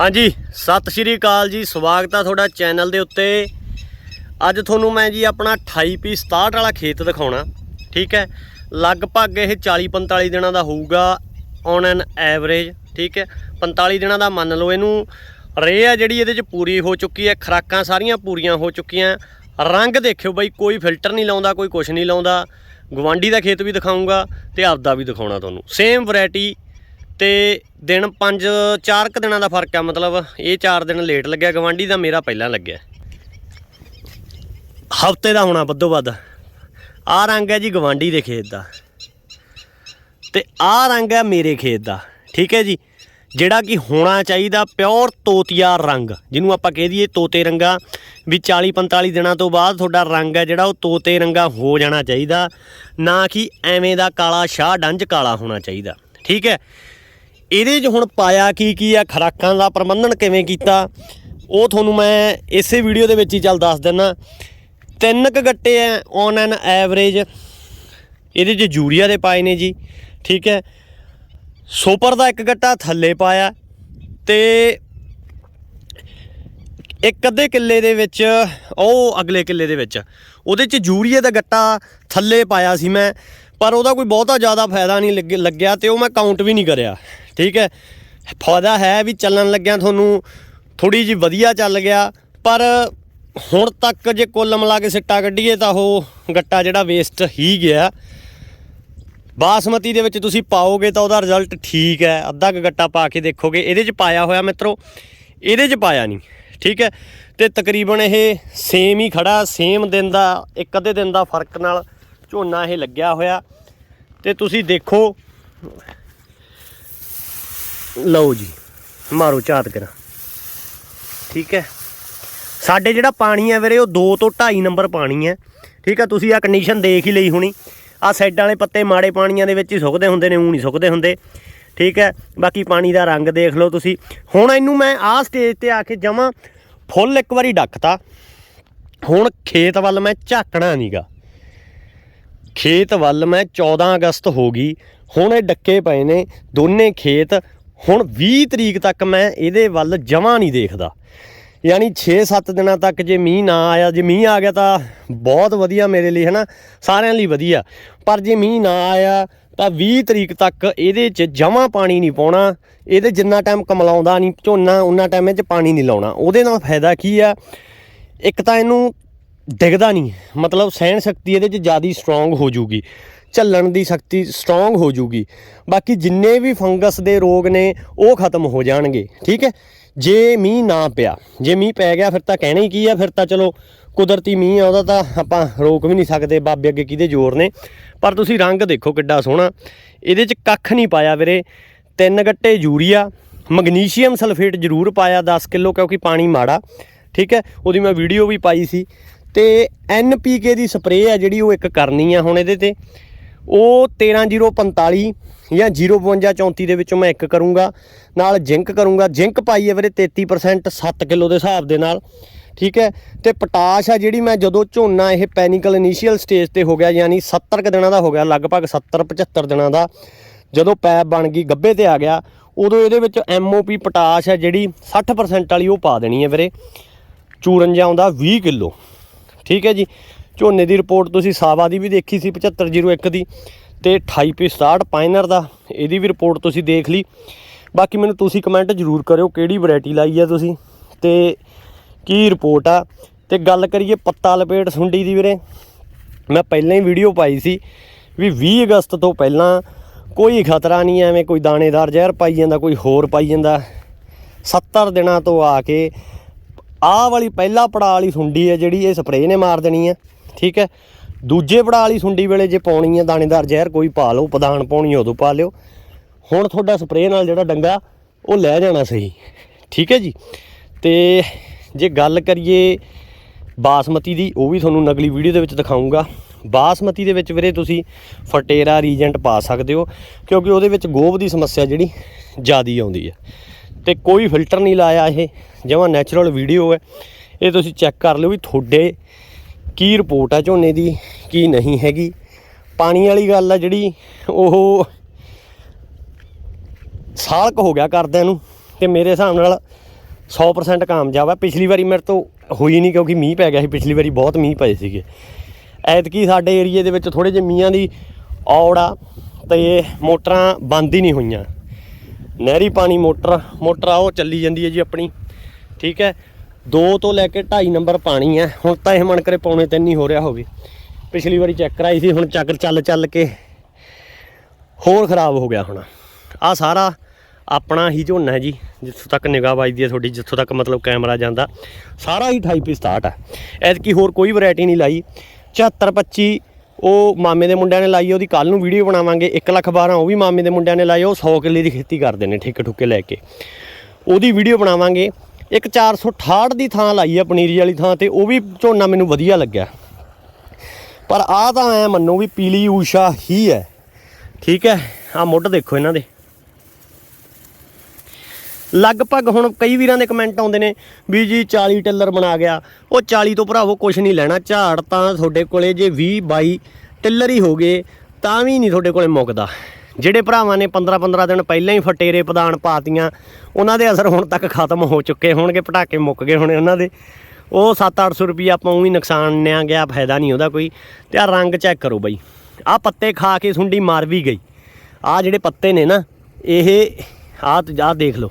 ਹਾਂਜੀ, ਸਤਿ ਸ਼੍ਰੀ ਅਕਾਲ ਜੀ, ਸਵਾਗਤ ਆ ਤੁਹਾਡਾ ਚੈਨਲ ਦੇ ਉੱਤੇ। ਅੱਜ ਤੁਹਾਨੂੰ ਮੈਂ ਜੀ ਆਪਣਾ 28 ਪੀ 67 ਵਾਲਾ ਖੇਤ ਦਿਖਾਉਣਾ, ਠੀਕ ਹੈ? ਲਗਭਗ ਇਹ 40 45 ਦਿਨਾਂ ਦਾ ਹੋਊਗਾ ਔਨ ਐਨ ਐਵਰੇਜ ਠੀਕ ਹੈ? 45 ਦਿਨਾਂ ਦਾ ਮੰਨ ਲਓ ਇਹਨੂੰ, ਰੇ ਆ ਜਿਹੜੀ ਇਹਦੇ ਚ ਪੂਰੀ ਹੋ ਚੁੱਕੀ ਹੈ, ਖਰਾਕਾਂ ਸਾਰੀਆਂ ਪੂਰੀਆਂ ਹੋ ਚੁੱਕੀਆਂ। ਰੰਗ ਦੇਖਿਓ ਬਾਈ, ਕੋਈ ਫਿਲਟਰ ਨਹੀਂ ਲਾਉਂਦਾ, ਕੋਈ ਕੁਛ ਨਹੀਂ ਲਾਉਂਦਾ। ਗਵਾਂਡੀ ਦਾ ਖੇਤ ਵੀ ਦਿਖਾਉਂਗਾ ਤੇ ਆਪਦਾ ਵੀ ਦਿਖਾਉਣਾ ਤੁਹਾਨੂੰ। ਸੇਮ ਵੈਰਾਈਟੀ ਤੇ ਦਿਨ 5 4 ਕੁ ਦਿਨਾਂ ਦਾ ਫ਼ਰਕ ਆ, ਮਤਲਬ ਇਹ 4 ਦਿਨ ਲੇਟ ਲੱਗਿਆ, ਗਵਾਂਢੀ ਦਾ ਮੇਰਾ ਪਹਿਲਾਂ ਲੱਗਿਆ। ਹਫ਼ਤੇ ਦਾ ਹੋਣਾ ਵੱਧੋ ਵੱਧ। ਆਹ ਰੰਗ ਹੈ ਜੀ ਗਵਾਂਢੀ ਦੇ ਖੇਤ ਦਾ। ਤੇ ਆਹ ਰੰਗ ਹੈ ਮੇਰੇ ਖੇਤ ਦਾ, ਠੀਕ ਹੈ ਜੀ? ਜਿਹੜਾ ਕਿ ਹੋਣਾ ਚਾਹੀਦਾ ਪਿਓਰ ਤੋਤੀਆ ਰੰਗ, ਜਿਹਨੂੰ ਆਪਾਂ ਕਹਿ ਦਈਏ ਤੋਤੇ ਰੰਗਾ। ਵੀ 40 45 ਦਿਨਾਂ ਤੋਂ ਬਾਅਦ ਤੁਹਾਡਾ ਰੰਗ ਹੈ ਜਿਹੜਾ, ਉਹ ਤੋਤੇ ਰੰਗਾ ਹੋ ਜਾਣਾ ਚਾਹੀਦਾ। ਨਾ ਕਿ ਐਵੇਂ ਦਾ ਕਾਲਾ ਸ਼ਾਹ ਡੰਜ ਕਾਲਾ ਹੋਣਾ ਚਾਹੀਦਾ, ਠੀਕ ਹੈ? ਇਹਦੇ 'ਚ ਹੁਣ ਪਾਇਆ ਕੀ ਕੀ ਆ, ਖਰਾਕਾਂ ਦਾ ਪ੍ਰਬੰਧਨ ਕਿਵੇਂ ਕੀਤਾ, ਉਹ ਤੁਹਾਨੂੰ ਮੈਂ ਇਸੇ ਵੀਡੀਓ ਦੇ ਵਿੱਚ ਹੀ ਚੱਲ ਦੱਸ ਦਿੰਨਾ। ਤਿੰਨ ਕ ਗੱਟੇ ਆ ਔਨ ਐਨ ਐਵਰੇਜ ਇਹਦੇ 'ਚ ਯੂਰੀਆ ਦੇ ਪਾਏ ਨੇ ਜੀ, ਠੀਕ ਹੈ ਸੁਪਰ ਦਾ ਇੱਕ ਗੱਟਾ ਥੱਲੇ ਪਾਇਆ ਤੇ ਇੱਕ ਅੱਧੇ ਕਿੱਲੇ ਦੇ ਵਿੱਚ, ਉਹ ਅਗਲੇ ਕਿੱਲੇ ਦੇ ਵਿੱਚ। ਉਹਦੇ 'ਚ ਯੂਰੀਆ ਦਾ ਗੱਟਾ ਥੱਲੇ ਪਾਇਆ ਸੀ ਮੈਂ, ਪਰ ਉਹਦਾ ਕੋਈ ਬਹੁਤਾ ਜ਼ਿਆਦਾ ਫਾਇਦਾ ਨਹੀਂ ਲੱਗ- ਲੱਗਿਆ ਤੇ ਉਹ ਮੈਂ ਕਾਊਂਟ ਵੀ ਨਹੀਂ ਕਰਿਆ। ਠੀਕ ਹੈ? ਫਾਇਦਾ ਹੈ ਵੀ ਚੱਲਣ ਲੱਗਿਆ ਤੁਹਾਨੂੰ ਥੋੜੀ ਜੀ ਵਧੀਆ ਚੱਲ ਗਿਆ, ਪਰ ਹੁਣ ਤੱਕ ਜੇ ਕੁੱਲ ਮਿਲਾ ਕੇ ਸਿੱਟਾ ਕੱਢੀਏ ਤਾਂ ਉਹ ਗੱਟਾ ਜਿਹੜਾ ਵੇਸਟ ਹੀ ਗਿਆ। ਬਾਸਮਤੀ ਦੇ ਵਿੱਚ ਤੁਸੀਂ ਪਾਓਗੇ ਤਾਂ ਉਹਦਾ ਰਿਜ਼ਲਟ ਠੀਕ ਹੈ, ਅੱਧਾ ਕੁ ਗੱਟਾ ਪਾ ਕੇ ਦੇਖੋਗੇ। ਇਹਦੇ 'ਚ ਪਾਇਆ ਹੋਇਆ ਮਿੱਤਰੋ, ਇਹਦੇ 'ਚ ਪਾਇਆ ਨਹੀਂ, ਠੀਕ ਹੈ? ਤੇ ਤਕਰੀਬਨ ਇਹ ਸੇਮ ਹੀ ਖੜਾ ਸੇਮ ਦਿਨ ਦਾ, ਇੱਕ ਅੱਧੇ ਦਿਨ ਦਾ ਫ਼ਰਕ ਨਾਲ ਝੋਨਾ ਇਹ ਲੱਗਿਆ ਹੋਇਆ। ਤੇ ਤੁਸੀਂ ਦੇਖੋ ਲਓ ਜੀ, ਮਾਰੋ ਝਾਤ ਕਰਾਂ। ਠੀਕ ਹੈ? ਸਾਡੇ ਜਿਹੜਾ ਪਾਣੀ ਹੈ ਵੀਰੇ, ਉਹ 2 ਤੋਂ 2.5 ਨੰਬਰ ਪਾਣੀ ਹੈ। ਠੀਕ ਹੈ, ਤੁਸੀਂ ਆ ਕੰਡੀਸ਼ਨ ਦੇਖ ਹੀ ਲਈ ਹੋਣੀ। ਆ ਸਾਈਡਾਂ ਵਾਲੇ ਪੱਤੇ ਮਾੜੇ ਪਾਣੀਆਂ ਦੇ ਵਿੱਚ ਹੀ ਸੁੱਕਦੇ ਹੁੰਦੇ ਨੇ ਉਹ ਨਹੀਂ ਸੁੱਕਦੇ ਹੁੰਦੇ। ਠੀਕ ਹੈ, ਬਾਕੀ ਪਾਣੀ ਦਾ ਰੰਗ ਦੇਖ ਲਓ ਤੁਸੀਂ। ਹੁਣ ਇਹਨੂੰ ਮੈਂ ਆਹ ਸਟੇਜ ਤੇ ਆ ਕੇ ਜਮਾਂ ਫੁੱਲ ਇੱਕ ਵਾਰੀ ਡੱਕਤਾ। ਹੁਣ ਖੇਤ ਵੱਲ ਮੈਂ ਝਾਕਣਾ ਨਹੀਂਗਾ ਖੇਤ ਵੱਲ ਮੈਂ 14 ਅਗਸਤ ਹੋ ਗਈ। ਹੁਣ ਇਹ ਡੱਕੇ ਪਏ ਨੇ, ਦੋਨੇ ਖੇਤ ਹੁਣ 20 ਤਰੀਕ ਤੱਕ ਮੈਂ ਇਹਦੇ ਵੱਲ ਜਮਾਂ ਨਹੀਂ ਦੇਖਦਾ। ਯਾਨੀ 6-7 ਦਿਨਾਂ ਤੱਕ ਜੇ ਮੀਂਹ ਨਾ ਆਇਆ, ਜੇ ਮੀਂਹ ਆ ਗਿਆ ਤਾਂ ਬਹੁਤ ਵਧੀਆ ਮੇਰੇ ਲਈ, ਹਨਾ? ਸਾਰਿਆਂ ਲਈ ਵਧੀਆ। ਪਰ ਜੇ ਮੀਂਹ ਨਾ ਆਇਆ ਤਾਂ 20 ਤਰੀਕ ਤੱਕ ਇਹਦੇ 'ਚ ਜਮਾਂ ਪਾਣੀ ਨਹੀਂ ਪਾਉਣਾ, ਇਹਦੇ ਜਿੰਨਾ ਟਾਈਮ ਕਮਲਾਉਂਦਾ ਨਹੀਂ, ਝੋਨਾ ਉਹਨਾਂ ਟਾਈਮ 'ਚ ਪਾਣੀ ਨਹੀਂ ਲਾਉਣਾ। ਉਹਦੇ ਨਾਲ ਫਾਇਦਾ ਕੀ ਆ? ਇੱਕ ਤਾਂ ਇਹਨੂੰ ਡਿੱਗਦਾ ਨਹੀਂ, ਮਤਲਬ ਸਹਿਣ ਸ਼ਕਤੀ ਇਹਦੇ 'ਚ ਜ਼ਿਆਦਾ ਸਟਰੋਂਗ ਹੋ ਜੂਗੀ ਝੱਲਣ ਦੀ ਸ਼ਕਤੀ ਸਟਰੋਂਗ ਹੋ ਜੂਗੀ ਬਾਕੀ ਜਿੰਨੇ ਵੀ ਫੰਗਸ ਦੇ ਰੋਗ ਨੇ ਉਹ ਖਤਮ ਹੋ ਜਾਣਗੇ, ਠੀਕ ਹੈ? ਜੇ ਮੀਂਹ ਨਾ ਪਿਆ, ਜੇ ਮੀਂਹ ਪੈ ਗਿਆ ਫਿਰ ਤਾਂ ਕਹਿਣਾ ਹੀ ਕੀ ਆ, ਫਿਰ ਤਾਂ ਚਲੋ ਕੁਦਰਤੀ ਮੀਂਹ ਆ, ਉਹਦਾ ਤਾਂ ਆਪਾਂ ਰੋਕ ਵੀ ਨਹੀਂ ਸਕਦੇ ਬਾਬੇ ਅੱਗੇ ਕਿਹਦੇ ਜ਼ੋਰ ਨੇ, ਪਰ ਤੁਸੀਂ ਰੰਗ ਦੇਖੋ ਕਿੱਡਾ ਸੋਹਣਾ, ਇਹਦੇ 'ਚ ਕੱਖ ਨਹੀਂ ਪਾਇਆ ਵੀਰੇ, ਤਿੰਨ ਗੱਟੇ ਯੂਰੀਆ, ਮੈਗਨੀਸ਼ੀਅਮ ਸਲਫੇਟ ਜ਼ਰੂਰ ਪਾਇਆ 10 ਕਿਲੋ ਕਿਉਂਕਿ ਪਾਣੀ ਮਾੜਾ, ਠੀਕ ਹੈ? ਉਹਦੀ ਮੈਂ ਵੀਡੀਓ ਵੀ ਪਾਈ ਸੀ ਤੇ ਐਨਪੀਕੇ ਦੀ ਸਪਰੇਅ ਹੈ ਜਿਹੜੀ ਉਹ ਇੱਕ ਕਰਨੀ ਆ ਹੁਣ ਇਹਦੇ ਤੇ। ਉਹ 13045 ਜਾਂ 05234 ਦੇ ਵਿੱਚੋਂ ਮੈਂ ਇੱਕ ਕਰੂੰਗਾ, ਨਾਲ ਜ਼ਿੰਕ ਕਰੂੰਗਾ। ਜ਼ਿੰਕ ਪਾਈ ਹੈ ਵੀਰੇ 33% 7 ਕਿਲੋ ਦੇ ਹਿਸਾਬ ਦੇ ਨਾਲ, ਠੀਕ ਹੈ? ਤੇ ਪੋਟਾਸ਼ ਆ ਜਿਹੜੀ ਮੈਂ ਜਦੋਂ ਝੋਨਾ ਇਹ ਪੈਨਿਕਲ ਇਨੀਸ਼ੀਅਲ ਸਟੇਜ ਤੇ ਹੋ ਗਿਆ, ਯਾਨੀ 70 ਕੁ ਦਿਨਾਂ ਦਾ ਹੋ ਗਿਆ, ਲਗਭਗ 70 75 ਦਿਨਾਂ ਦਾ, ਜਦੋਂ ਪੈਪ ਬਣ ਗਈ, ਗੱਬੇ ਤੇ ਆ ਗਿਆ, ਉਦੋਂ ਇਹਦੇ ਵਿੱਚ ਐਮਓਪੀ ਪੋਟਾਸ਼ ਹੈ ਜਿਹੜੀ 60% ਵਾਲੀ ਉਹ ਪਾ ਦੇਣੀ ਹੈ ਵੀਰੇ। ਚੂਰਨ ਜਿਹਾ ਆਉਂਦਾ 20 ਕਿਲੋ। ਠੀਕ ਹੈ ਜੀ। ਝੋਨੇ ਦੀ ਰਿਪੋਰਟ ਤੁਸੀਂ ਸਾਵਾ ਦੀ ਵੀ ਦੇਖੀ ਸੀ 7501 ਦੀ ਤੇ 28 ਪੀ 67 ਪਾਈਨਰ ਦਾ, ਇਹਦੀ ਵੀ ਰਿਪੋਰਟ ਤੁਸੀਂ ਦੇਖ ਲਈ। ਬਾਕੀ ਮੈਨੂੰ ਤੁਸੀਂ ਕਮੈਂਟ ਜ਼ਰੂਰ ਕਰਿਓ ਕਿਹੜੀ ਵੈਰਾਈਟੀ ਲਾਈ ਹੈ ਤੁਸੀਂ ਤੇ ਕੀ ਰਿਪੋਰਟ ਆ। ਤੇ ਗੱਲ ਕਰੀਏ ਪੱਤਾ ਲਪੇਟ ਸੁੰਡੀ ਦੀ ਵੀਰੇ, ਮੈਂ ਪਹਿਲਾਂ ਹੀ ਵੀਡੀਓ ਪਾਈ ਸੀ ਵੀ 20 ਅਗਸਤ ਤੋਂ ਪਹਿਲਾਂ ਕੋਈ ਖਤਰਾ ਨਹੀਂ, ਐਵੇਂ ਕੋਈ ਦਾਣੇਦਾਰ ਜ਼ਹਿਰ ਪਾਈ ਜਾਂਦਾ, ਕੋਈ ਹੋਰ ਪਾਈ ਜਾਂਦਾ। 70 ਦਿਨਾਂ ਤੋਂ ਆ ਕੇ ਆਹ ਵਾਲੀ ਪਹਿਲਾ ਪੜਾਅ ਵਾਲੀ ਸੁੰਡੀ ਹੈ ਜਿਹੜੀ ਇਹ ਸਪਰੇਅ ਨੇ ਮਾਰ ਦੇਣੀ ਹੈ, ਠੀਕ ਹੈ? ਦੂਜੇ ਪੜਾਅ ਵਾਲੀ ਸੁੰਡੀ ਵੇਲੇ ਜੇ ਪਾਉਣੀ ਹੈ ਦਾਣੇਦਾਰ ਜ਼ਹਿਰ ਕੋਈ ਪਾ ਲਓ, ਪਦਾਨ ਪਾਉਣੀ ਉਦੋਂ ਪਾ ਲਿਓ। ਹੁਣ ਤੁਹਾਡਾ ਸਪਰੇਅ ਨਾਲ ਜਿਹੜਾ ਡੰਗਾ, ਉਹ ਲੈ ਜਾਣਾ ਸਹੀ, ਠੀਕ ਹੈ ਜੀ? ਤੇ ਜੇ ਗੱਲ ਕਰੀਏ ਬਾਸਮਤੀ ਦੀ, ਉਹ ਵੀ ਤੁਹਾਨੂੰ ਅਗਲੀ ਵੀਡੀਓ ਦੇ ਵਿੱਚ ਦਿਖਾਉਂਗਾ ਬਾਸਮਤੀ ਦੇ ਵਿੱਚ ਵੀਰੇ ਤੁਸੀਂ ਫਟੇਰਾ ਰੀਜੈਂਟ ਪਾ ਸਕਦੇ ਹੋ, ਕਿਉਂਕਿ ਉਹਦੇ ਵਿੱਚ ਗੋਭ ਦੀ ਸਮੱਸਿਆ ਜਿਹੜੀ ਜ਼ਿਆਦੀ ਆਉਂਦੀ ਹੈ। ਤੇ ਕੋਈ ਫਿਲਟਰ ਨਹੀਂ ਲਾਇਆ ਇਹ, ਜਮਾਂ ਨੈਚੁਰਲ ਵੀਡੀਓ ਹੈ। ਇਹ ਤੁਸੀਂ ਚੈੱਕ ਕਰ ਲਿਓ ਵੀ ਤੁਹਾਡੇ ਕੀ ਰਿਪੋਰਟ ਆ ਝੋਨੇ ਦੀ, ਕੀ ਨਹੀਂ ਹੈਗੀ। ਪਾਣੀ ਵਾਲੀ ਗੱਲ ਆ ਜਿਹੜੀ, ਉਹ ਸਾਲਕ ਹੋ ਗਿਆ ਕਰਦਿਆਂ ਨੂੰ ਤੇ ਮੇਰੇ ਹਿਸਾਬ ਨਾਲ 100% ਕਾਮਯਾਬ ਆ। ਪਿਛਲੀ ਵਾਰੀ ਮੇਰੇ ਤੋਂ ਹੋਈ ਨਹੀਂ ਕਿਉਂਕਿ ਮੀਂਹ ਪੈ ਗਿਆ ਸੀ, ਪਿਛਲੀ ਵਾਰੀ ਬਹੁਤ ਮੀਂਹ ਪਏ ਸੀਗੇ। ਐਤਕੀ ਸਾਡੇ ਏਰੀਏ ਦੇ ਵਿੱਚ ਥੋੜੇ ਜਿਹੇ ਮੀਂਹਾਂ ਦੀ ਔੜ ਆ ਤੇ ਮੋਟਰਾਂ ਬੰਦ ਹੀ ਨਹੀਂ ਹੋਈਆਂ। ਨਹਿਰੀ ਪਾਣੀ ਮੋਟਰ ਮੋਟਰ ਆ, ਉਹ ਚੱਲੀ ਜਾਂਦੀ ਹੈ ਜੀ ਆਪਣੀ। ਠੀਕ ਹੈ? 2 ਤੋਂ ਲੈ ਕੇ 2.5 ਨੰਬਰ ਪਾਣੀ ਹੈ। ਹੁਣ ਤਾਂ ਇਹ ਮਨ ਕਰੇ ਪੌਣੇ ਤਿੰਨ ਹੀ ਹੋ ਰਿਹਾ ਹੋਵੇ ਪਿਛਲੀ ਵਾਰੀ ਚੈੱਕ ਕਰਾਈ ਸੀ, ਹੁਣ ਚੱਕਰ ਚੱਲ ਚੱਲ ਕੇ ਹੋਰ ਖਰਾਬ ਹੋ ਗਿਆ ਹੁਣ। ਆ ਸਾਰਾ ਆਪਣਾ ਹੀ ਝੋਨਾ ਹੈ ਜੀ, ਜਿੱਥੋਂ ਤੱਕ ਨਿਗਾਹ ਵੱਜਦੀ ਹੈ ਤੁਹਾਡੀ, ਜਿੱਥੋਂ ਤੱਕ ਮਤਲਬ ਕੈਮਰਾ ਜਾਂਦਾ। ਸਾਰਾ ਹੀ 28 ਪੀ 67 ਹੈ ਐਤਕੀ ਹੋਰ ਕੋਈ ਵੈਰਾਈਟੀ ਨਹੀਂ ਲਾਈ। 74 25 ਉਹ ਮਾਮੇ ਦੇ ਮੁੰਡਿਆਂ ਨੇ ਲਾਈ ਉਹਦੀ ਕੱਲ ਨੂੰ ਵੀਡੀਓ ਬਣਾਵਾਂਗੇ 1 ਲੱਖ 12 ਉਹ ਵੀ ਮਾਮੇ ਦੇ ਮੁੰਡਿਆਂ ਨੇ ਲਾਈ ਉਹ 100 ਕਿੱਲੇ ਦੀ ਖੇਤੀ ਕਰਦੇ ਨੇ ਠੇਕੇ ਠੁੱਕੇ ਲੈ ਕੇ। ਉਹਦੀ ਵੀਡੀਓ ਬਣਾਵਾਂਗੇ। ਇੱਕ 468 ਦੀ ਥਾਂ ਲਾਈ ਹੈ ਪਨੀਰੀ ਵਾਲੀ ਥਾਂ ਤੇ, ਉਹ ਵੀ ਝੋਨਾ ਮੈਨੂੰ ਵਧੀਆ ਲੱਗਿਆ। ਪਰ ਆ ਤਾਂ ਐ ਮੰਨੋ ਵੀ ਪੀਲੀ ਊਸ਼ਾ ਹੀ ਹੈ। ਠੀਕ ਹੈ ਆ ਮੁੱਢ ਦੇਖੋ ਇਹਨਾਂ ਦੇ। ਲਗਭਗ ਹੁਣ ਕਈ ਵੀਰਾਂ ਦੇ ਕਮੈਂਟ ਆਉਂਦੇ ਨੇ ਵੀ ਜੀ 40 ਟਿੱਲਰ ਬਣਾ ਗਿਆ। ਉਹ 40 ਤੋਂ ਭਰਾਵੋ ਕੁਝ ਨਹੀਂ ਲੈਣਾ, ਝਾੜ ਤਾਂ ਤੁਹਾਡੇ ਕੋਲੇ ਜੇ 20 22 ਟਿੱਲਰ ਹੀ ਹੋ ਗਏ, ਤਾਂ ਵੀ ਨਹੀਂ ਤੁਹਾਡੇ ਕੋਲੇ ਮੁੱਕਦਾ। ਜਿਹੜੇ ਭਰਾਵਾਂ ਨੇ 15 15 ਦਿਨ ਪਹਿਲਾਂ ਹੀ ਫਟੇਰੇ ਪ੍ਰਦਾਨ ਪਾਤੀਆਂ, ਉਹਨਾਂ ਦੇ ਅਸਰ ਹੁਣ ਤੱਕ ਖਤਮ ਹੋ ਚੁੱਕੇ ਹੋਣਗੇ, ਪਟਾਕੇ ਮੁੱਕ ਗਏ ਹੋਣੇ ਉਹਨਾਂ ਦੇ। ਉਹ 7-800 ਰੁਪਏ ਆਪਾਂ ਉਹੀ ਨੁਕਸਾਨਿਆ ਗਿਆ, ਫਾਇਦਾ ਨਹੀਂ ਉਹਦਾ ਕੋਈ। ਤੇ ਆ ਰੰਗ ਚੈੱਕ ਕਰੋ ਬਾਈ। ਆ ਪੱਤੇ ਖਾ ਕੇ ਸੁੰਡੀ ਮਾਰ ਵੀ ਗਈ। ਆ ਜਿਹੜੇ ਪੱਤੇ ਨੇ ਨਾ, ਇਹ ਆ ਆ ਦੇਖ ਲਓ।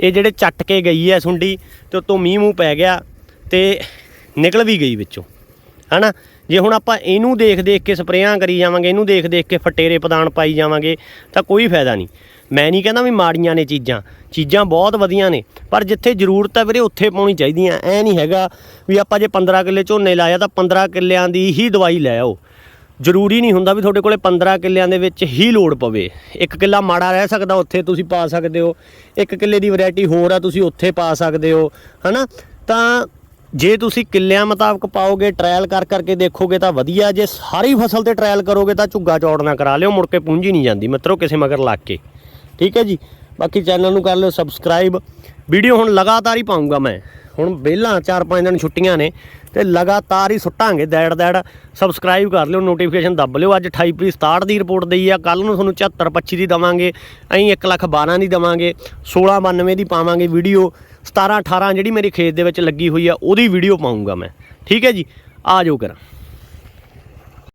ਇਹ ਜਿਹੜੇ ਚੱਟ ਕੇ ਗਈ ਹੈ ਸੁੰਡੀ ਤੇ ਉਤੋਂ ਮੀਂਹ ਮੂੰਹ ਪੈ ਗਿਆ ਤੇ ਨਿਕਲ ਵੀ ਗਈ ਵਿੱਚੋਂ, ਹਨਾ? ਜੇ ਹੁਣ ਆਪਾਂ ਇਹਨੂੰ ਦੇਖ ਦੇਖ ਕੇ ਸਪਰੇਆਂ ਕਰੀ ਜਾਵਾਂਗੇ, ਇਹਨੂੰ ਦੇਖ ਦੇਖ ਕੇ ਫਟੇਰੇ ਪਦਾਨ ਪਾਈ ਜਾਵਾਂਗੇ, ਤਾਂ ਕੋਈ ਫਾਇਦਾ ਨਹੀਂ। ਮੈਂ ਨਹੀਂ ਕਹਿੰਦਾ ਵੀ ਮਾੜੀਆਂ ਨੇ ਚੀਜ਼ਾਂ ਚੀਜ਼ਾਂ ਬਹੁਤ ਵਧੀਆ ਨੇ, ਪਰ ਜਿੱਥੇ ਜ਼ਰੂਰਤ ਹੈ ਵੀਰੇ ਉੱਥੇ ਪਾਉਣੀ ਚਾਹੀਦੀਆਂ। ਐ ਨਹੀਂ ਹੈਗਾ ਵੀ ਆਪਾਂ ਜੇ 15 ਕਿੱਲੇ ਝੋਨੇ ਲਾਇਆ ਤਾਂ 15 ਕਿੱਲਿਆਂ ਦੀ ਹੀ ਦਵਾਈ ਲੈ ਆਓ। ਜ਼ਰੂਰੀ ਨਹੀਂ ਹੁੰਦਾ ਵੀ ਤੁਹਾਡੇ ਕੋਲੇ 15 ਕਿੱਲਿਆਂ ਦੇ ਵਿੱਚ ਹੀ ਲੋੜ ਪਵੇ। ਇੱਕ ਕਿੱਲਾ ਮਾੜਾ ਰਹਿ ਸਕਦਾ, ਉੱਥੇ ਤੁਸੀਂ ਪਾ ਸਕਦੇ ਹੋ। ਇੱਕ ਕਿੱਲੇ ਦੀ ਵੈਰਾਈਟੀ ਹੋਰ ਆ, ਤੁਸੀਂ ਉੱਥੇ ਪਾ ਸਕਦੇ ਹੋ, ਹਨਾ? ਤਾਂ ਜੇ ਤੁਸੀਂ ਕਿੱਲਿਆਂ ਮੁਤਾਬਕ ਪਾਓਗੇ ਟ੍ਰਾਇਲ ਕਰ ਕਰਕੇ ਦੇਖੋਗੇ ਤਾਂ ਵਧੀਆ। ਜੇ ਸਾਰੀ ਫਸਲ ਤੇ ਟ੍ਰਾਇਲ ਕਰੋਗੇ ਤਾਂ ਝੁੱਗਾ ਚੌੜ ਨਾ ਕਰਾ ਲਿਓ, ਮੁੜ ਕੇ ਪੂੰਜੀ ਨਹੀਂ ਜਾਂਦੀ। ਮਿੱਤਰੋ, ਕਿਸੇ ਮਗਰ ਲੱਗ ਕੇ। ਠੀਕ ਹੈ ਜੀ? ਬਾਕੀ ਚੈਨਲ ਨੂੰ ਕਰ ਲਿਓ ਸਬਸਕ੍ਰਾਈਬ ਵੀਡੀਓ ਹੁਣ ਲਗਾਤਾਰ ਹੀ ਪਾਉਂਗਾ ਮੈਂ। ਹੁਣ ਵਿਹਲਾ 4-5 ਦਿਨ ਛੁੱਟੀਆਂ ਨੇ। ਤੇ ਲਗਾਤਾਰ ਹੀ ਸੁੱਟਾਂਗੇ, ਦੈੜ ਦੈੜ। ਸਬਸਕ੍ਰਾਈਬ ਕਰ ਲਿਓ ਨੋਟੀਫਿਕੇਸ਼ਨ ਦੱਬ ਲਿਓ। ਅੱਜ 28 ਪੀ 67 ਦੀ ਰਿਪੋਰਟ ਦਈ ਆ। ਕੱਲ ਨੂੰ ਤੁਹਾਨੂੰ 74 25 ਦੀ ਦਵਾਂਗੇ। ਅਸੀਂ 1 ਲੱਖ 12 ਦੀ ਦਵਾਂਗੇ। 1692 ਦੀ ਪਾਵਾਂਗੇ ਵੀਡੀਓ। 17 18 ਜਿਹੜੀ ਮੇਰੇ ਖੇਤ ਦੇ ਵਿੱਚ ਲੱਗੀ ਹੋਈ ਆ, ਉਹਦੀ ਵੀਡੀਓ ਪਾਉਂਗਾ ਮੈਂ। ਠੀਕ ਹੈ ਜੀ? ਆ ਜਾਓ ਕਰਾਂ